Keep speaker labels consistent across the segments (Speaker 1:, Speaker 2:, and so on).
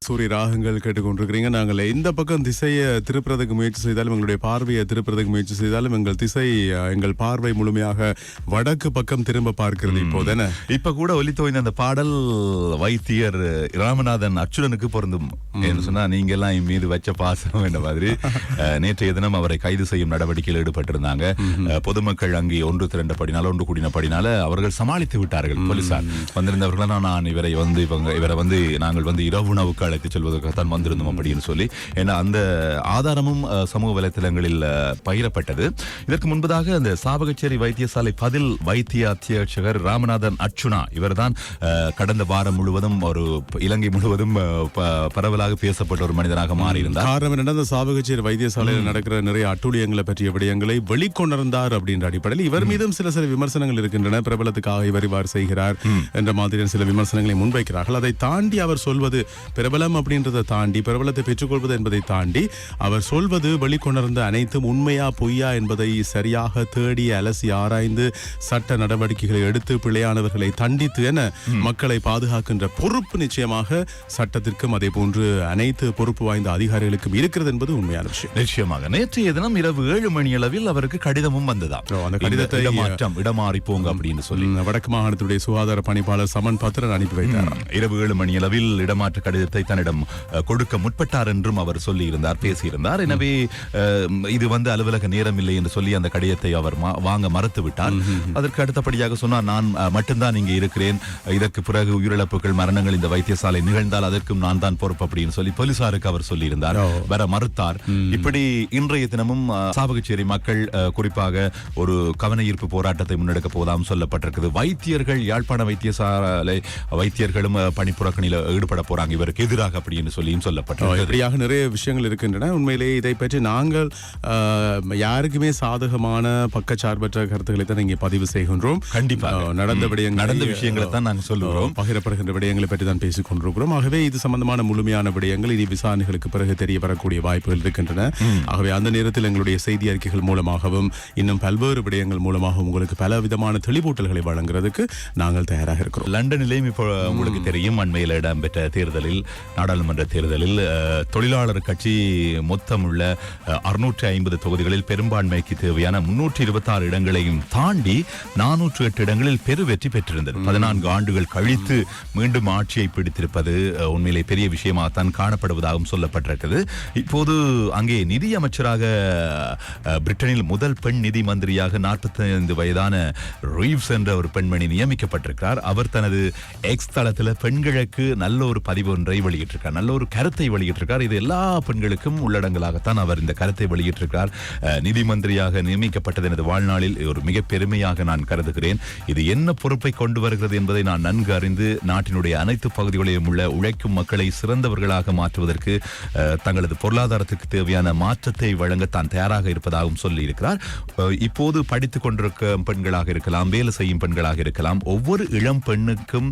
Speaker 1: சூரிய ராகங்கள் கேட்டுக்கொண்டிருக்கிறீங்க. நாங்கள் எந்த பக்கம் திசையை திருப்புறதுக்கு முயற்சி செய்தாலும் எங்களுடைய பார்வையை திருப்புறதுக்கு முயற்சி செய்தாலும் எங்கள் திசை எங்கள் பார்வை முழுமையாக வடக்கு பக்கம் திரும்ப பார்க்கிறது இப்போதானே
Speaker 2: இப்ப கூட ஒலித்தோய்ந்த அந்த பாடல் வைத்தியர் ராமநாதன் அச்சுரனுக்கு பொருந்தும். என்று சொன்னா நீங்க எல்லாம் என் மீது வச்ச பாசம் என்ற மாதிரி. நேற்றைய தினம் அவரை கைது செய்யும் நடவடிக்கையில் ஈடுபட்டிருந்தாங்க. பொதுமக்கள் அங்கே ஒன்று திரண்டபடினால ஒன்று கூடினபடினால அவர்கள் சமாளித்து விட்டார்கள் போலீசார். வந்திருந்தவர்கள் நான் இவரை வந்து இவங்க இவரை வந்து நாங்கள் வந்து இரவு உணவுக்கு அழைத்து செல்வதற்காகத்தான் வந்திருந்தோம் அப்படின்னு சொல்லி. ஏன்னா அந்த ஆதாரமும் சமூக வலைத்தளங்களில் பகிரப்பட்டது. இதற்கு முன்பதாக அந்த சாவகச்சேரி வைத்தியசாலை பதில் வைத்திய அத்தியட்சகர் ராமநாதன் அர்ச்சுனா இவர்தான் கடந்த வாரம் முழுவதும் ஒரு இலங்கை முழுவதும் பரவலாக பேசப்பட்ட ஒரு மனிதனாக மாறியிருந்தார்.
Speaker 1: காரணம் என்னன்னா சாவகச்சேரி வைத்தியசாலையில் நடக்கிற நிறைய அட்டூழியங்களை பற்றிய விடயங்களை வெளிக்கொணர்ந்தார் அப்படின்ற அடிப்படையில் இவர் மீதும் சில சில விமர்சனங்கள் இருக்கின்றன. பிரபலத்துக்காக இவர் இவ்வாறு செய்கிறார் என்ற மாதிரியான சில விமர்சனங்களை முன்வைக்கிறார்கள். அதை தாண்டி அவர் சொல்வது பிரபலம் அப்படின்றதை தாண்டி பிரபலத்தை பெற்றுக்கொள்வது என்பதை தாண்டி அவர் சொல்வது வெளிக்கொணர்ந்த அனைத்தும் உண்மையா பொய்யா என்பதை சரியாக தேடி அலசி ஆராய்ந்து சட்ட நடவடிக்கைகளை எடுத்து பிழையானவர்களை தண்டித்து என மக்களை பாதுகாக்கின்ற பொறுப்பு நிச்சயமாக சட்டத்திற்கும் அதே போன்று அனைத்து பொறுப்பு வாய்ந்த அதிகாரிகளுக்கும் இருக்கிறது என்பது உண்மையான விஷயம்.
Speaker 2: நிச்சயமாக. நேற்றைய தினம் இரவு ஏழு மணி அளவில் அவருக்கு கடிதமும் வந்ததாம்.
Speaker 1: ஓ, அந்த கடிதத்தை-
Speaker 2: இடமாற்றம் இடமாறி போங்க அப்படின்னு சொல்லி.
Speaker 1: வடக்கு மாகாணத்துடைய சுகாதார பணிப்பாளர் சமன் பத்திரன் அனுப்பி வைத்தார்
Speaker 2: இரவு ஏழு மணி அளவில் இடமாற்ற கடிதத்தை தன்னிடம் கொடுக்க முற்பட்டார் என்றும் அவர் சொல்லியிருந்தார் பேசியிருந்தார். எனவே இது வந்து அலுவலக நேரம் இல்லை என்று சொல்லி அந்த கடிதத்தை அவர் வாங்க மறுத்து விட்டார் அதற்கு அடுத்தபடியாக சொன்னார் நான் மட்டும்தான் இங்கே இருக்கிறேன். இதற்கு பிறகு உயிரிழப்புகள் மரணங்கள் இந்த வைத்தியசாலை நிகழ்ந்தால் அதற்கும் நான் தான் பொறுப்பு அப்படின்னு சொல்லி போலீசாருக்கு அவர் சொல்லியிருந்தார். வர மறுத்தார். இப்படி இன்றைய தினமும் சாவகச்சேரி மக்கள் குறிப்பாக ஒரு கவன ஈர்ப்பு போராட்டத்தை முன்னெடுக்க போவதாம் சொல்லப்பட்டிருக்குது. வைத்தியர்கள் யாழ்ப்பாண வைத்தியசாலை வைத்தியர்களும் பணிப்புறக்கணியில் ஈடுபட போறாங்க. இவருக்கு எதிராக அப்படின்னு சொல்லியும் சொல்லப்பட்டிருக்கு
Speaker 1: இப்படியாக நிறைய விஷயங்கள் இருக்கின்றன. உண்மையிலேயே இதை பற்றி நாங்கள் யாருக்குமே சாதகமான பக்கச்சார்பற்ற கருத்துக்களை தான் இங்கே பதிவு செய்கின்றோம்.
Speaker 2: கண்டிப்பாக.
Speaker 1: நடந்த விடயங்களை
Speaker 2: நடந்த விஷயங்களை தான் நாங்கள் சொல்லுகிறோம்.
Speaker 1: பகிரப்படுகின்ற விடயங்களை பற்றி தான் பேசிக் கொண்டிருக்கிறோம் ஆகவே இது சம்பந்தமான முழுமையான விடயங்கள். இது விசாரணைகளுக்கு பிறகு தெரிய வரக்கூடிய வாய்ப்புகள் இருக்கின்றன. ஆகவே அந்த நேரத்தில் எங்களுடைய செய்தி அறிக்கைகள் மூலமாகவும் இன்னும் பல்வேறு விடயங்கள் மூலமாகவும் உங்களுக்கு பல விதமான தெளிவூட்டல்களை வழங்குறதுக்கு நாங்கள் தயாராக இருக்கிறோம்.
Speaker 2: லண்டனிலேயும் இப்போ உங்களுக்கு தெரியும் அண்மையில் இடம்பெற்ற தேர்தலில் நாடாளுமன்ற தேர்தலில் தொழிலாளர் கட்சி மொத்தமுள்ள அறுநூற்றி ஐம்பது தொகுதிகளில் பெரும்பான்மைக்கு தேவையான முன்னூற்றி இருபத்தி ஆறு இடங்களையும் தாண்டி நானூற்று எட்டு இடங்களில் பெரு வெற்றி பெற்றிருந்தது. பதினான்கு ஆண்டுகள் கழித்து மீண்டும் ஆட்சியை பிடித்திருப்பது உண்மையிலே பெரிய விஷயமாகத்தான் காணப்படுவதாகவும் சொல்லப்பட்டிருக்கிறது. இப்போது அங்கே நிதி அமைச்சராக பிரிட்டனில் முதல் பெண் நிதி மந்திரியாக நாற்பத்தி ஐந்து வயதான ரீவ்ஸ் என்ற ஒரு பெண்மணி நியமிக்கப்பட்டிருக்கிறார். அவர் தனது எக்ஸ் தளத்தில் பெண்களுக்கு நல்ல ஒரு பதிவு ஒன்றை வெளியிட்டிருக்கார். நல்ல ஒரு கருத்தை வெளியிட்டிருக்கார். இது எல்லா பெண்களுக்கும் உள்ளடங்கலாகத்தான் அவர் இந்த கருத்தை வெளியிட்டிருக்கிறார். நிதி மந்திரியாக நியமிக்கப்பட்டது எனது வாழ்நாளில் ஒரு மிக பெருமையாக நான் கருதுகிறேன். இது என்ன பொறுப்பை கொண்டு வருகிறது என்பதை நான் நன்கு அறிந்து நாட்டினுடைய அனைத்து பகுதிகளிலும் உள்ள உழைக்கும் மக்களை சிறந்தவர்களாக மாற்றுவதற்கு தங்களது பொருளாதாரத்துக்கு தேவையான மாற்றத்தை வழங்க தான் தயாராக இருப்பதாகவும் சொல்லியிருக்கிறார். இப்போது படித்துக் கொண்டிருக்க பெண்களாக இருக்கலாம் வேலை செய்யும் பெண்களாக இருக்கலாம் ஒவ்வொரு இளம் பெண்ணுக்கும்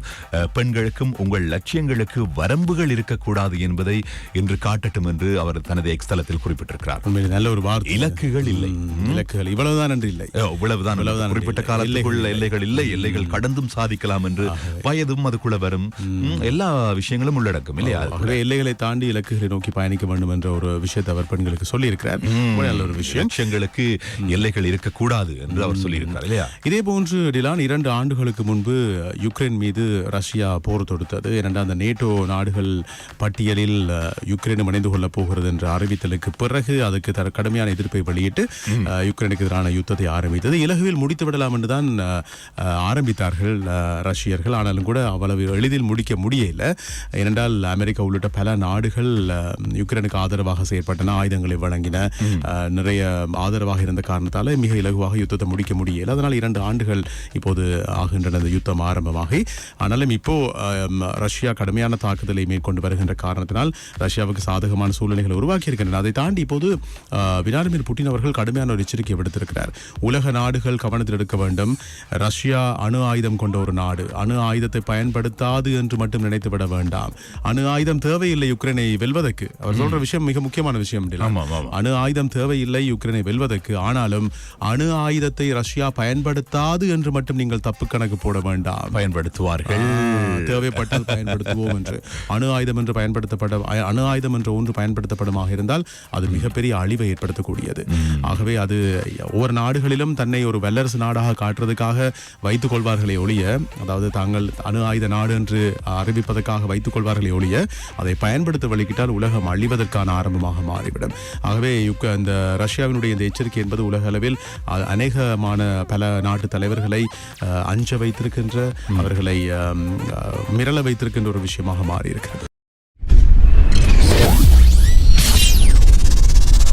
Speaker 2: பெண்களுக்கும் உங்கள் லட்சியங்களுக்கு வரம்புகள் இருக்கக்கூடாது என்பதை இன்று காட்டட்டும் என்று அவர் தனது எக்ஸ்தலத்தில் குறிப்பிட்டிருக்கிறார்.
Speaker 1: நல்ல ஒரு வார்த்தை.
Speaker 2: இலக்குகள் இல்லை.
Speaker 1: இலக்குகள். இவ்வளவுதான் என்று இல்லை.
Speaker 2: இவ்வளவுதான்
Speaker 1: இவ்வளவுதான்
Speaker 2: குறிப்பிட்ட
Speaker 1: இல்லை.
Speaker 2: காலத்துக்குள்
Speaker 1: எல்லைகள்
Speaker 2: இல்லை. எல்லைகள் கடந்தும் சாதிக்கலாம் என்று வயதும் அதுக்குள்ள வரும். எல்லா விஷயங்களும் உள்ளடக்கும் இல்லையா?
Speaker 1: எல்லைகளை தாண்டி இலக்குகளை நோக்கி பயணிக்க வேண்டும் என்ற ஒரு விஷயத்தை அவர் பெண்களுக்கு சொல்லியிருக்கிறார். நல்ல ஒரு விஷயம்.
Speaker 2: லட்சியங்களுக்கு எல்லைகள் இருக்கக்கூடாது என்று அவர் சொல்லியிருக்கிறார் இல்லையா?
Speaker 1: இதே போன்று டிலான் இரண்டு ஆண்டுகளுக்கு முன்பு யுக்ரைன் மீது ரஷ்யா போர் தொடுத்தது. இரண்டாம் அந்த நேட்டோ நாடுகள் பட்டியலில் யுக்ரைனும் இணைந்து கொள்ளப் போகிறது என்ற அறிவித்தலுக்கு பிறகு அதுக்கு தர கடுமையான எதிர்ப்பை வெளியிட்டு யுக்ரைனுக்கு எதிரான யுத்தத்தை ஆரம்பித்தது. இலகுவில் முடித்து விடலாம் என்றுதான் ஆரம்பித்தார்கள் ரஷ்யர்கள். ஆனாலும் கூட அவ்வளவு எளிதில் முடிக்க முடியல. ஏனென்றால் அமெரிக்கா உள்ளிட்ட பல நாடுகள் யுக்ரைனுக்கு ஆதரவாக செயற்பட்டன ஆயுதங்களை வழங்கின நிறைய ஆதரவாக இருந்த காரணத்தால மிக இலகுவாக யுத்தத்தை முடிக்க முடியல. அதனால் இரண்டு ஆண்டுகள் இப்போது ஆகின்றன. யுத்தம் ஆரம்பமாகி ஆனாலும் இப்போ ரஷ்யா கடுமையான தாக்குதலை மேற்கொண்டு மேற்கொண்டு வருகின்ற காரணத்தினால் ரஷ்யாவுக்கு சாதகமான சூழ்நிலைகளை உருவாக்கி இருக்கின்றன அதை தாண்டி இப்போது விளாடிமிர் புட்டின் அவர்கள் கடுமையான ஒரு எச்சரிக்கை விடுத்திருக்கிறார். உலக நாடுகள் கவனத்தில் எடுக்க வேண்டும். ரஷ்யா அணு ஆயுதம் கொண்ட ஒரு நாடு. அணு ஆயுதத்தை பயன்படுத்தாது என்று மட்டும் நினைத்து விட வேண்டாம். அணு ஆயுதம் தேவையில்லை யுக்ரைனை வெல்வதற்கு. அவர் சொல்ற விஷயம் மிக முக்கியமான விஷயம். அணு ஆயுதம் தேவையில்லை யுக்ரைனை வெல்வதற்கு. ஆனாலும் அணு ஆயுதத்தை ரஷ்யா பயன்படுத்தாது என்று மட்டும் நீங்கள் தப்பு கணக்கு போட வேண்டாம்.
Speaker 2: பயன்படுத்துவார்கள்.
Speaker 1: தேவைப்பட்டால் பயன்படுத்துவோம் என்று. அணு ஆயுதம் என்று பயன்படுத்தப்பட அணு ஆயுதம் என்று ஒன்று பயன்படுத்தப்படுமாக இருந்தால் அது மிகப்பெரிய அழிவை ஏற்படுத்தக்கூடியது. ஆகவே அது ஒவ்வொரு நாடுகளிலும் தன்னை ஒரு வல்லரசு நாடாக காட்டுறதுக்காக வைத்துக் கொள்வார்களே ஒழிய அதாவது தாங்கள் அணு ஆயுத நாடு என்று அறிவிப்பதற்காக வைத்துக் கொள்வார்களே ஒழிய அதை பயன்படுத்த வழிகிட்டால் உலகம் அழிவதற்கான ஆரம்பமாக மாறிவிடும். ஆகவே இந்த ரஷ்யாவினுடைய இந்த எச்சரிக்கை என்பது உலக அளவில் அநேகமான பல நாட்டு தலைவர்களை அஞ்ச வைத்திருக்கின்ற அவர்களை மிரள வைத்திருக்கின்ற ஒரு விஷயமாக மாறி இருக்கிறது